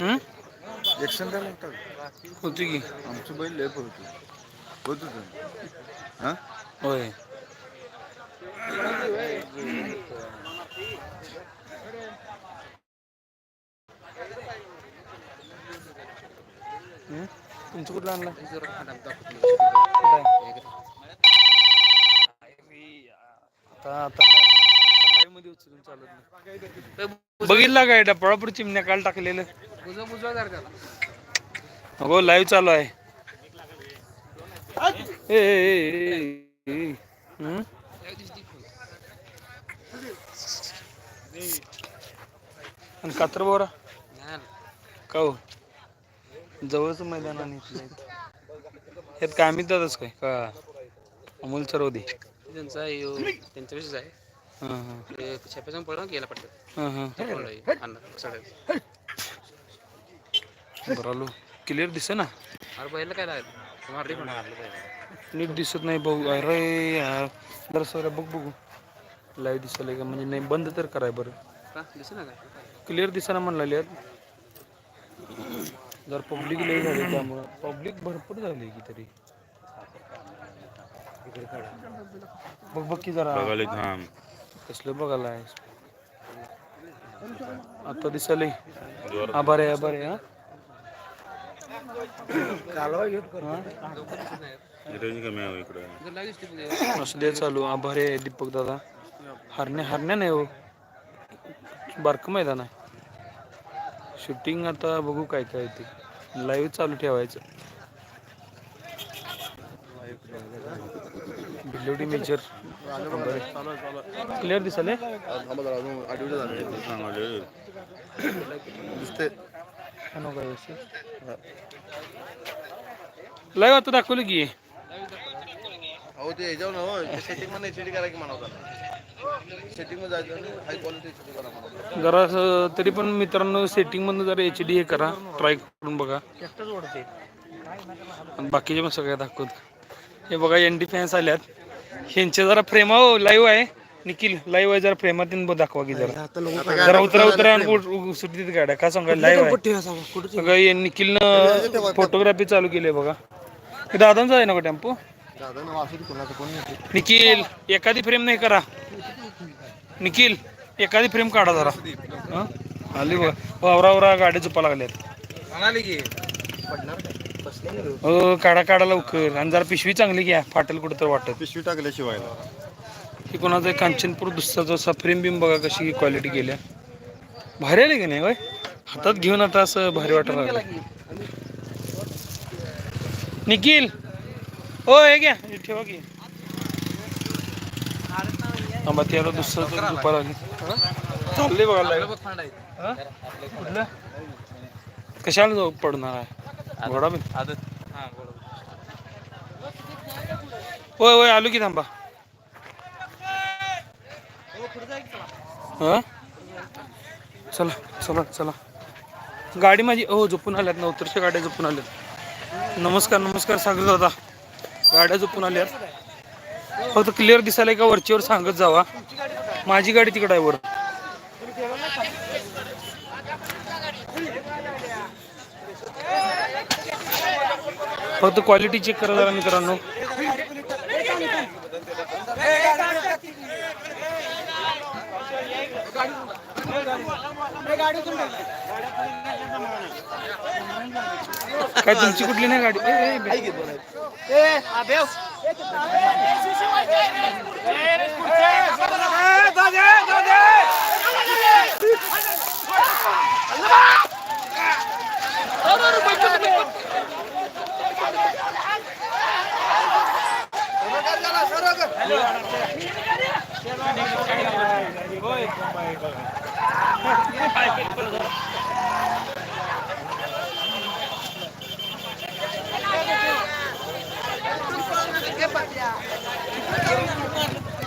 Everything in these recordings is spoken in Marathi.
हं? होता होती की. आमचं बैल लय पळतो होत. होतं हां? होय. हं? तुमचं कुठलं आणलं? आता आता live मध्ये उचलून चालत नाही. बघितला काय डपळापूर चिमण्या काल टाकलेलं? हो लाईव्ह चालू आहे. हं? आणि कात्र बोरा? का हो? जवळच मैदान आणि. यात काय आम्ही दादाच काय? का? अमोल चरवदे त्यांचा त्यांच्याविषयीच आहे. हां हां. छाप्याचा पडला गेला पडतात हां हां अन्न सगळ्यात बरं आलो क्लिअर दिसे ना? अरे पहिलं काय लागलं? मारली पण. मारलं पाहिजे नीट दिसत नाही भाऊ. अरे यार. जरा सर बघ बघू. लाईव्ह दिसायला का म्हणजे नाही बंद तर कराय बरं. का? दिसत ना काय क्लिअर दिसाना म्हणलेले आहेत जर पब्लिक लई झाली त्यामुळं. पब्लिक भरपूर झाली की तरी. बघ बघ की जरा. कसलं बघायला आहे आता दिसायला आभार आहे आभार आहे हा जर लाईव्ह दिसते पुढे असं दे चालू. आभार आहे दीपक दादा. हरण्या हरण्या नाही हो. बारकं मैदान आहे. शूटिंग आता बघू काय काय ते लाईव्ह चालू ठेवायचं. भिलोडी मेजर क्लिअर दिसाले? दिसते लाईव्ह आता दाखवलं की अहो ते ह्याच्यावर ना सेटिंगमध्ये एच डी करा की म्हणा सेटिंगमध्ये जायचं हाय क्वालिटी करा जरा असं तरी पण मित्रांनो सेटिंग मधून जरा एच डी हे करा ट्राय करून बघा आणि बाकीचे पण सगळ्या दाखवत हे बघा एन डी फॅन्स आल्यात ह्यांचे जरा फ्रेम हो लाईव्ह आहे निखिल लाईव्ह आहे जरा प्रेमात दाखवा की जरा. जरा उतरा उतरा आणि सुट्टीत गाड्या. का सांगा लाईव्ह आहे सगळं हे निखिलनं फोटोग्राफी चालू केली आहे बघा. हे दादांचा आहे ना का टेम्पो? निखिल एखादी फ्रेम नाही करा. निखिल एखादी फ्रेम काढा जरा. हं? आली बघ. वावरावरा गाड्या झोपा लागल्यात. हो काढा काढा लवकर. आणि जरा पिशवी चांगली घ्या. फाटेल कुठं तर वाटत. पिशवी टाकल्याशिवाय. ही कोणाचं आहे कांचनपूर दुसरा जसा फ्रेम बिम बघा कशी क्वालिटी गेल्या भारी आली की नाही होय? हातात घेऊन आता असं भारी वाटत लागलं. निखिल हो हे घ्या हे ठेवा की. आंबा ते आता दुसरं दुपार आली. चालले बघा live. हा? कुठलं? कशाला जाऊ पडणार आहे? घोडा बिन. होय होय आलो की थांबा. हां? चला चला चला. गाडी माझी हो झोपून आल्यात नवतरच्या गाड्या झोपून आल्यात. नमस्कार नमस्कार सागर दादा. गाड्या झोपून आल्यात. हो, फक्त क्लिअर दिसायला का? वरचीवर सांगत जावा. माझी गाडी तिकडे आहे वर. फक्त क्वालिटी चेक करा जरा मित्रांनो. काय तुमची कुठली नाही गाडी बे-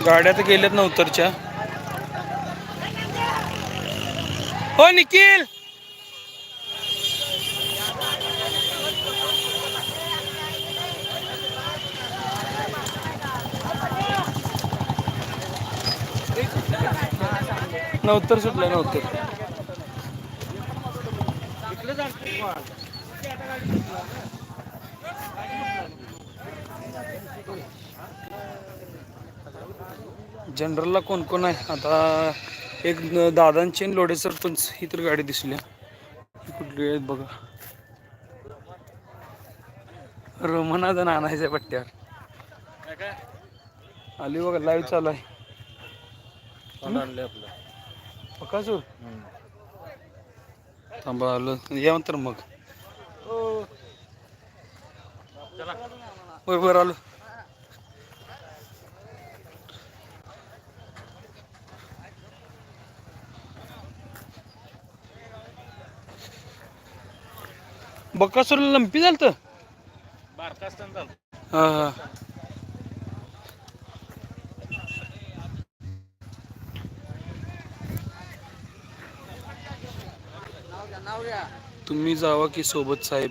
गाड्या तर गेल्यात नव्हतरच्या हो निखिल! नव्हतर सुटलं नव्हतं जनरलला कोण कोण आहे? आता एक दादांची आणि लोढे सरपंच ही तर गाडी दिसली ही कुठली आहेत बघा. रोमनाथन आणायचं पट्ट्यावर. आली बघा लाईव्ह चालू आहे. पकासूर थांबा आलो. या तर मग. बरोबर आलो. बकासूरला लंपी झालत? हा हा. तुम्ही जावा की सोबत साहेब.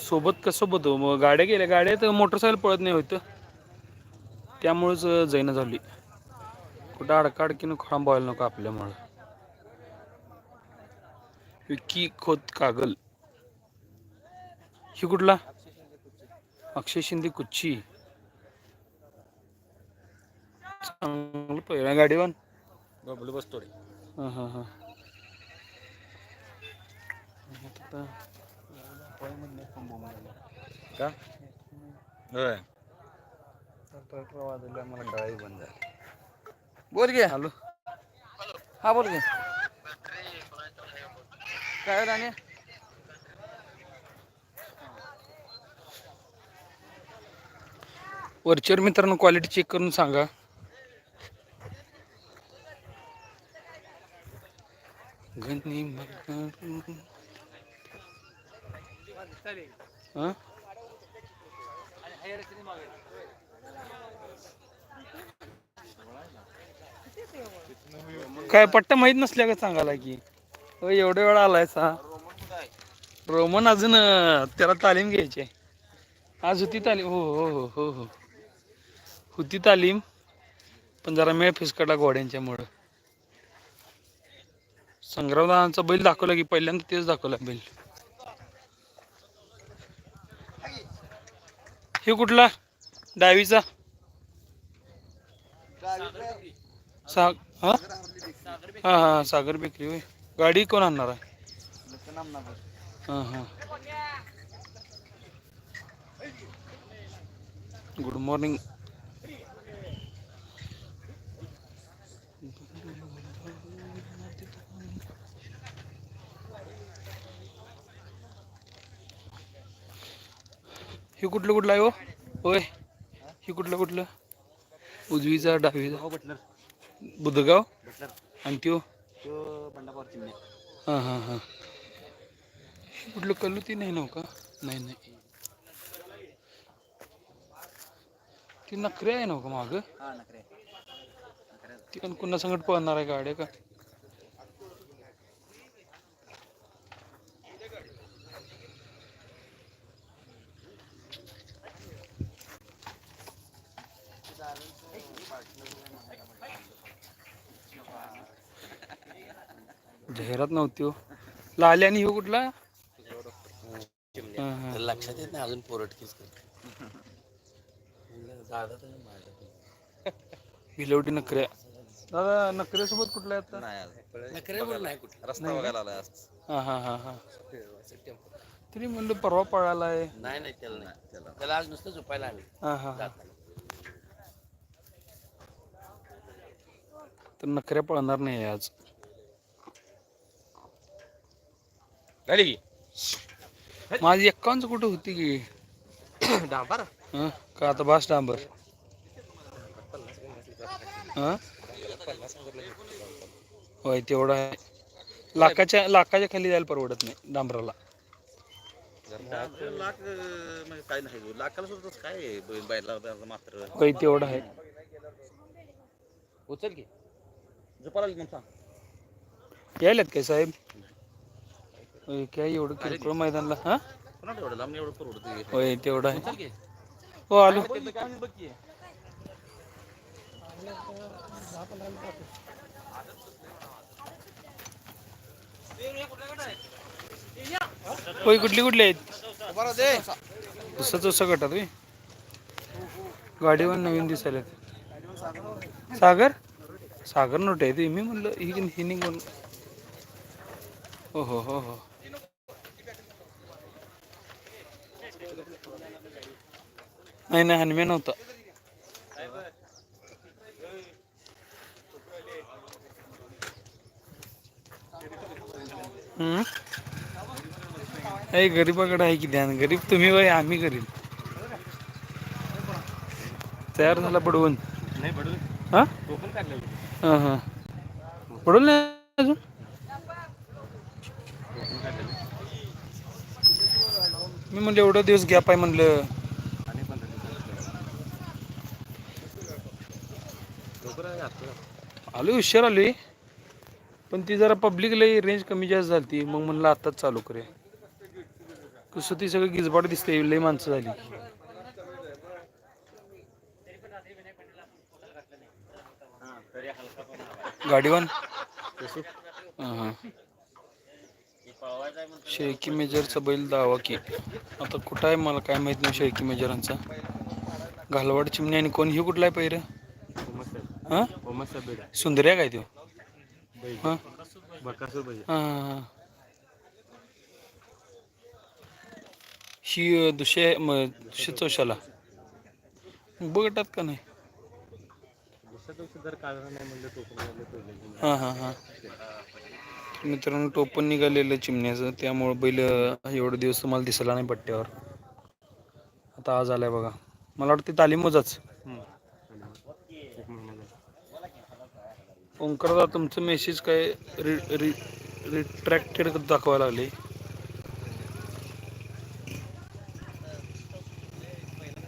सोबत का सोबत हो मग गाड्या गेल्या. गाड्या तर मोटरसायकल पळत नाही होतं. त्यामुळेच जैन झाली. कुठं अडकाडकीनं खोळांबावायला नको आपल्यामुळं. विकी खोत कागल. ही कुठला? अक्षय शिंदे कुच्ची. चांगलं पहिला गाडीवान बबलू बसतोडे. हां हां हां. आता का? होय. मला डाळी बंद झाली. बोल घे हॅलो. हा बोल घे काय राणे? वरचेवर मित्रांनो क्वालिटी चेक करून सांगा. गणी काय पट्टा माहीत नसल्या का सांगायला की? हो वेळ वेळा आलाय सा रोमन अजून त्याला तालीम घ्यायची आहे. आज होती तालीम हो हो हो हो हो. होती तालीम पण जरा मेळ फिसकटला घोड्यांच्यामुळं संग्रामदानाचा बैल दाखवला की पहिल्यांदा तेच दाखवला बैल. हे कुठला? डावीचा सा हा हा सागर बेकरी होय. गाडी कोण आणणार आहे? हां हां. गुड मॉर्निंग हे कुठलं कुठलं आहे हो? होय. हे कुठलं कुठलं? उजवीचा डावीचा. बटलर. बुधगाव आणि त्यो? हां हां हां हे. कुठलं कल्लू ती नाही नव का? नाही नाही. ती नखरे आहे नव का माग? हा ती कुणा संगत पळणार आहे गाड्या का? जाहिरात नव्हती हो. लाल्या आणि ह्यो कुठला? हां, हां. लक्षात येत नाही अजून पोरटकीच दादा विलवटी नखऱ्या दादा नखऱ्यासोबत कुठल्या आहेत आता? नकरे नाही कुठे रस्ता बघायला आला हा हा हा हा. तरी म्हणलं परवा पळाला आहे नाही नाही त्याला नाही. त्याला त्याला आज नुसतं झोपायला आले. हा हा हा. तर नखऱ्या पळणार नाही आज. झाली माझी एक्कावन्न कुठं होती की? डांबर? हं? का आता बास डांबर? हं? होय तेवढं आहे. लाखाच्या लाखाच्या खाली जायला परवडत नाही डांबराला. लाख काय नाही लाखाला सुद्धा काय बैल मात्र होय तेवढं आहे. उचल की. सांग. यायलात काय साहेब? होय काय एवढं किरकोळ मैदानला हा? कोणा एवढं लांब एवढं परवडत होय तेवढं आहे. हो आलो. होय कुठली कुठली आहेत? तसंच असं गटात होय? गाडीवर नवीन दिसायला सागर? सागर नोट आहे ती. मी म्हणलं ही ही निघून हो हो हो हो. नाही नाही हनुमान नव्हता. हम्म? नाही गरीबाकडे आहे की ध्यान गरीब तुम्ही वय आम्ही गरीब. तयार झाला पडवून? नाही हा? हा हा. पडवून नाही अजून? मी म्हणलं एवढं दिवस गॅप आहे म्हणलं आणि पंधरा दिवसात लवकर आहे आता आलो हुशार आलोय. पण ती जरा पब्लिक लई रेंज कमी जास्त झाली मग म्हणलं आत्ताच चालू करूया. कसं ती सगळं गिजबाट दिसते. लई माणसं झाली. गाडीवान हां हां. शेळकी मेजरचा बैल दावा की. आता कुठं आहे मला काय माहीत नाही शेळकी मेजरांचा. घालवाड चिमणी आणि कोण? ही कुठला आहे पहिरं हां? सुंदर्या काय तो हां? हां ही अं, म- चौशाला. बघटात का नाही? हां हां हां. मित्रांनो टोपण निघालेलं चिमण्याचं. त्यामुळं बैल एवढे दिवस तुम्हाला दिसला नाही पट्ट्यावर. आता आज आलाय बघा. मला वाटतं तालीमच एक महिना झाला ओंकारदा तुमचं मेसेज काय रि रि रिट्रॅक्टेड दाखवायला लागले.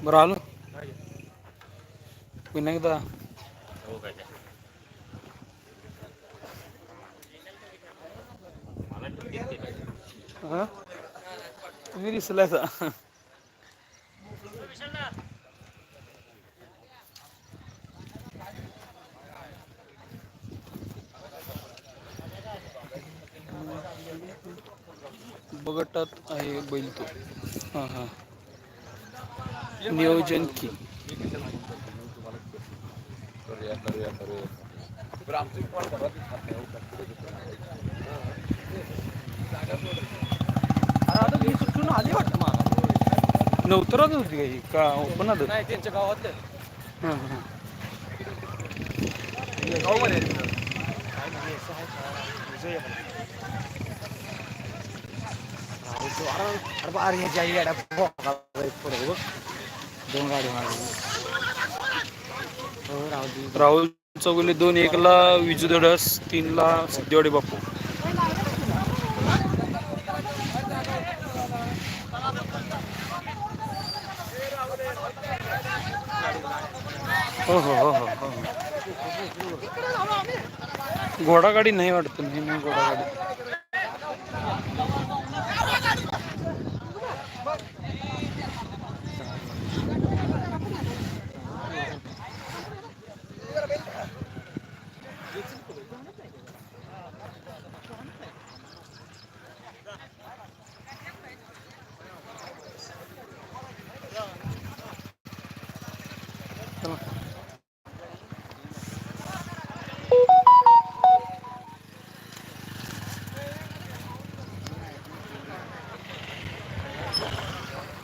बरं आलो. विनायकदा. तुम्ही दिसलायचा बगटात आहे बैल तो. हां हां. नियोजन की. नवतरात होती काही का ओपन आलं? नाही त्यांच्या गावातलं. हां हां. दोन गाडी राहुल चौगुले दोन एकला विजू धडस तीनला सिद्धेवाडी बापू. हो हो हो हो हो घोडागाडी नाही वाटत नाही नाही घोडागाडी.